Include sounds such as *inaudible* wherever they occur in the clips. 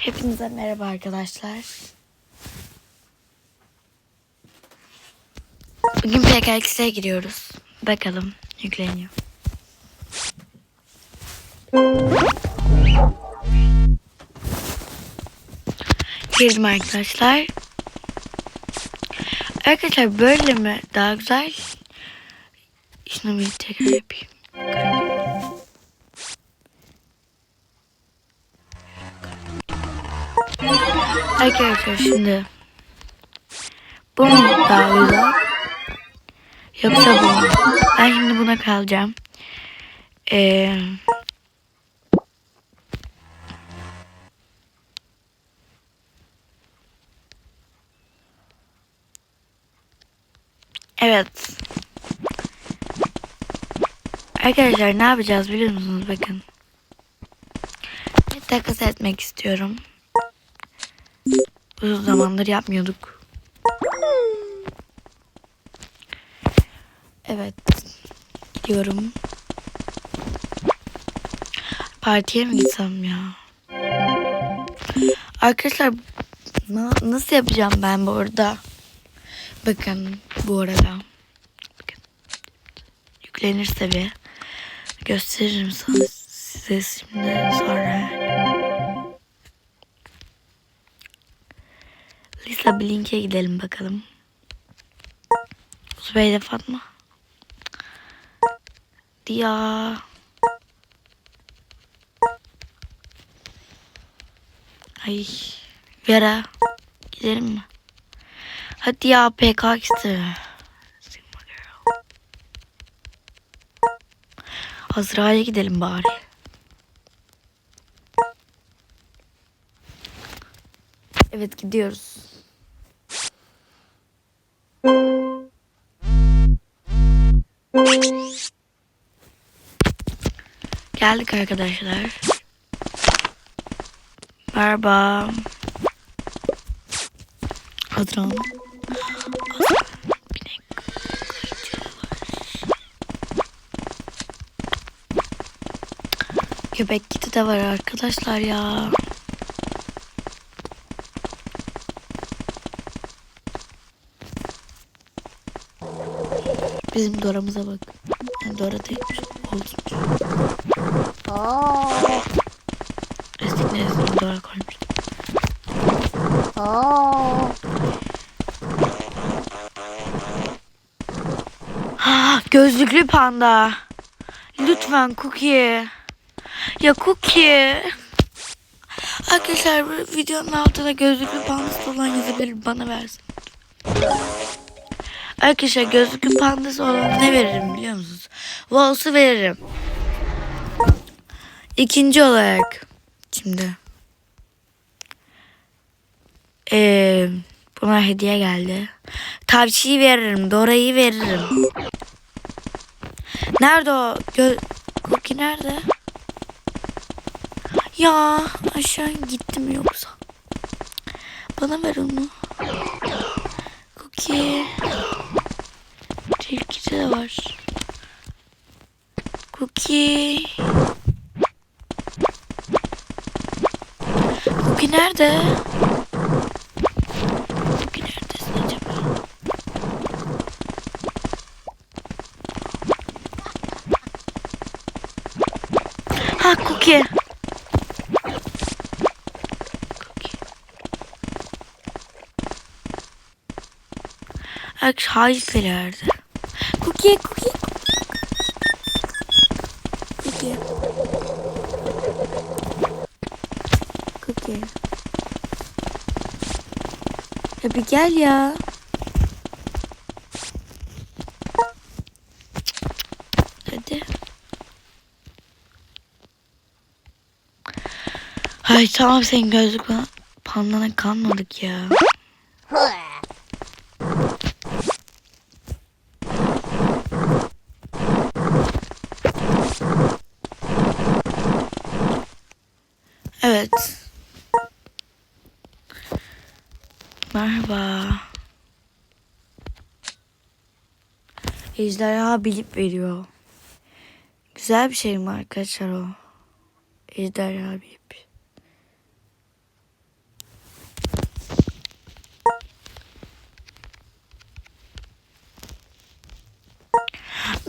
Hepinize merhaba arkadaşlar. Bugün PKX'e giriyoruz. Bakalım yükleniyor. Girdim arkadaşlar. Arkadaşlar böyle mi daha güzel? Şunu bir tekrar yapayım. Arkadaşlar şimdi bu mu güzel? Yoksa bu mu? Ben şimdi buna kalacağım. Ee, evet. Arkadaşlar ne yapacağız biliyor musunuz? Bakın. Bir takas etmek istiyorum. Uzun zamandır yapmıyorduk. Evet. Gidiyorum. Partiye mi gitsem ya? Arkadaşlar na- nasıl yapacağım ben bu arada? Bakın bu arada. Bakın. Yüklenirse bir gösteririm size şimdi sonra. Lisa Blink'e gidelim bakalım. Zübeyde Fatma. Dia. Ay. Vera. Gidelim mi? Hadi ya. Sigma Girl. Azra'ya gidelim bari. Evet gidiyoruz. Geldik arkadaşlar. Merhaba. Adran. Köpek kiti de var arkadaşlar ya. Bizim Dora'mıza bak. Yani Dora değilmiş. Olsun. Oo. Eski nesline Dora koymuş. Oo. Ha, gözlüklü panda. Lütfen Cookie. Ya Cookie. Arkadaşlar videonun altına gözlüklü pandası olan yazabilir bana versin. Arkadaşlar gözlüklü pandası olan ne veririm biliyor musunuz? Waltz'u veririm. İkinci olarak şimdi ee, buna hediye geldi. Tavşiyi veririm. Dora'yı veririm. Nerede o? Gö Cookie nerede? Ya aşağı gitti mi yoksa? Bana ver onu. Cookie. De var. Cookie. Cookie nerede? Cookie neredesin acaba? Ha Cookie. Cookie. Ak hayfelerde. Cookie, cookie. Cookie. Cookie. Ya bir gel ya. Hadi. Ay tamam senin gözlük pandana kalmadık ya. Evet. Merhaba. Ejderha bilip veriyor. Güzel bir şey mi arkadaşlar o? Ejderha bilip.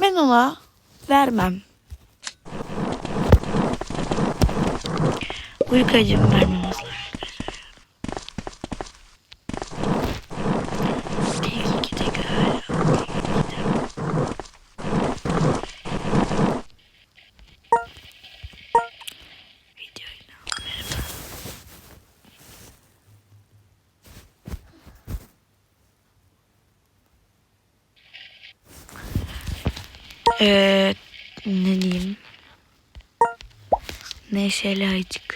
Ben ona vermem. De gör. Videoyla merhaba. Ee, ne diyeyim? Neşeli ayıcık.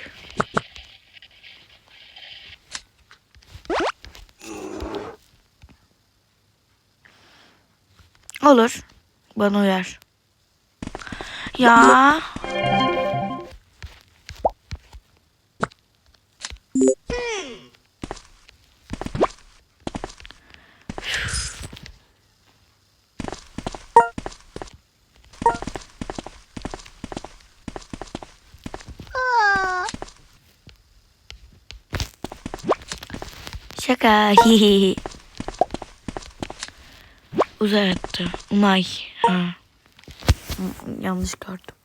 Olur. Bana uyar. Ya. Şaka. *laughs* Hihihi. Uzattı. Umay. Ha. Yanlış gördüm.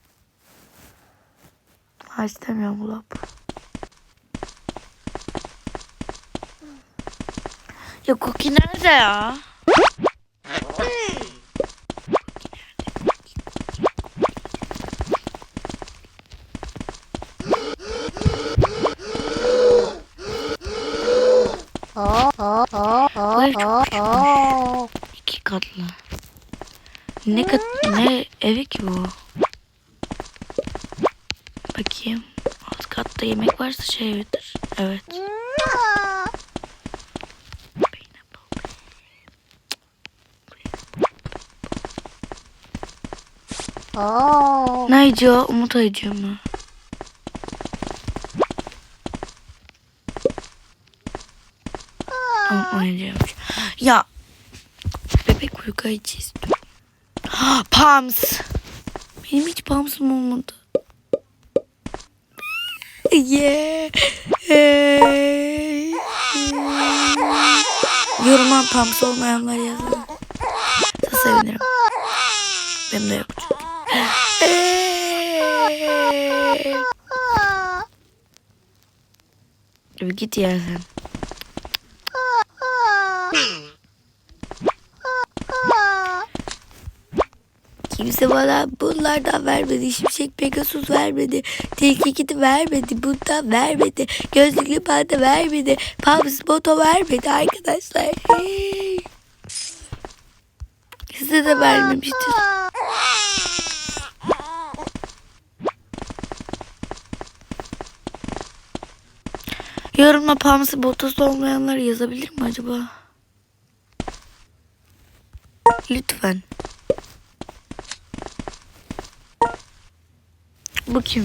Ha istemiyorum bu lap. Ya Cookie nerede ya? Aa, aa, aa, aa, aa. Katlı. Ne kat ne evi ki bu? Bakayım. Alt katta yemek varsa şey evidir. Evet. Aa. Ne o? Umut ayıcı mı? Umut ayıcıymış. Ya. İstiyorum. Ha, Pams. Benim hiç Pams'ım olmadı. Yeah. Hey. Yoruma Pams olmayanlar yazın. Çok sevinirim. Benim de yok çünkü. Bir git ya sen. Kimse bana bunlardan vermedi. Şimşek Pegasus vermedi. Tilki kiti vermedi. Bundan vermedi. Gözlüklü panda vermedi. Pams moto vermedi arkadaşlar. Size de vermemiştir. Yorumla Pams'ı botası olmayanlar yazabilir mi acaba? Lütfen. Kim?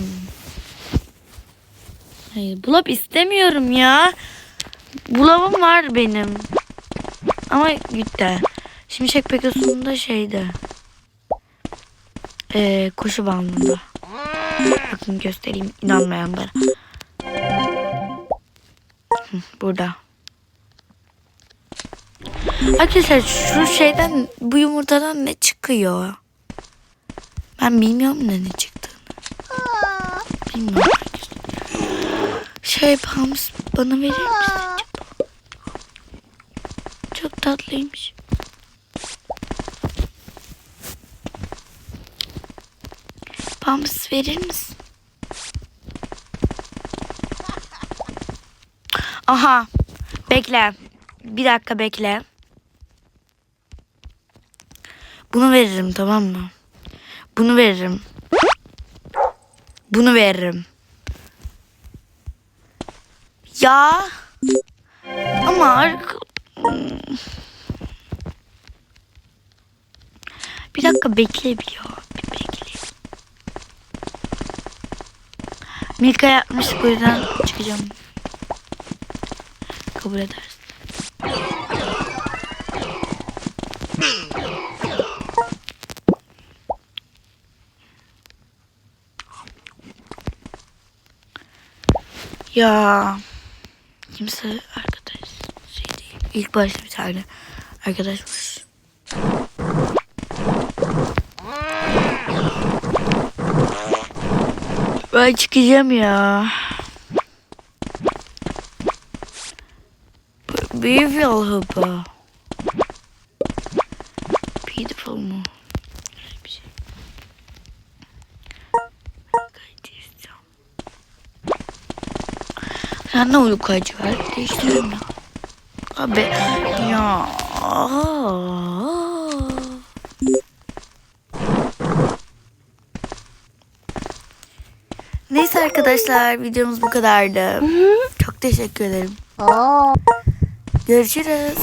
Hayır bulap istemiyorum ya. Bulabım var benim. Ama gitti. Şimşek Pegasus'un şeyde. Ee, koşu bandında. Bakın göstereyim inanmayanlara. Burada. Arkadaşlar şu şeyden bu yumurtadan ne çıkıyor? Ben bilmiyorum da ne çıktığını. Bilmiyorum. Şey Pams bana verir misin? Çok tatlıymış. Pams verir misin? Aha. Bekle. Bir dakika bekle. Bunu veririm tamam mı? Bunu veririm. Bunu veririm. Ya. Ama. Bir dakika bekle bir ya. Bir bekle. Milka yapmıştık o yüzden çıkacağım. Kabul edersin. Ya kimse arkadaş şey değil. İlk başta bir tane arkadaş var. Ben çıkacağım ya. Büyük yol hıpa. Sen ne uyku acı var? Değiştirelim ya. Abi ya. Neyse arkadaşlar videomuz bu kadardı. Çok teşekkür ederim. Görüşürüz.